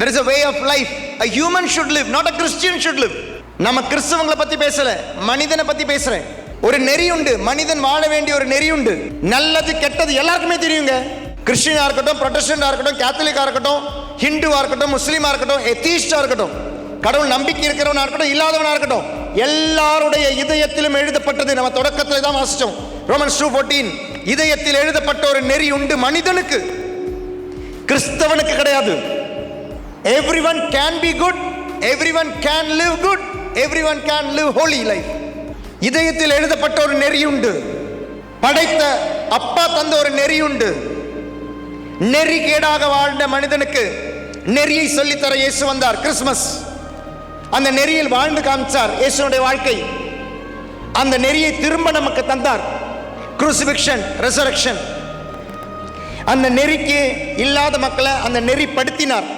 There is a way of life a human should live not a Christian should live நம்ம கிறிஸ்தவங்களை பத்தி பேசல மனிதனை பத்தி பேசுறேன். ஒரு நெறி உண்டு மனிதன் வாழ வேண்டிய ஒரு நெறி உண்டு. நல்லது கெட்டது எல்லாருக்குமே தெரியுங்க. கிறிஸ்டியனா இருக்கட்டும் ப்ரொட்டஸ்டண்டா இருக்கட்டும் கேத்தலிக்கா இருக்கட்டும் ஹிந்துவா இருக்கட்டும் முஸ்லீமா இருக்கட்டும் எத்தீஸ்டா இருக்கட்டும் கடவுள் நம்பிக்கை இருக்கிறவனா இருக்கட்டும் இல்லாதவனா இருக்கட்டும் எல்லாருடைய இதயத்திலும் எழுதப்பட்டது நம்ம தொடக்கத்தில் தான் வாசிச்சோம். ரோமன்ஸ் டூ ஃபோர்டீன் இதயத்தில் எழுதப்பட்ட ஒரு நெறி உண்டு மனிதனுக்கு. கிறிஸ்தவனுக்கு கிடையாது. Everyone can be good everyone can live good everyone can live holy life இதயத்தில் எழுதப்பட்ட ஒரு நெறி உண்டு படைத்த அப்பா தந்த ஒரு நெறி உண்டு நெறிகேடாக வாழ்ந்த மனிதனுக்கு நெறியை சொல்லித்தர இயேசு வந்தார். கிறிஸ்மஸ் அந்த நெறியில் வாழ்ந்து காமிச்சார் இயேசுனுடைய வாழ்க்கை. அந்த நெறியை திரும்ப நமக்கு தந்தார். குரூசிபிக்ஷன் ரெசரக்ஷன் அந்த நெறிக்கு இல்லாத மக்களை அந்த நெறி படுத்தினார்.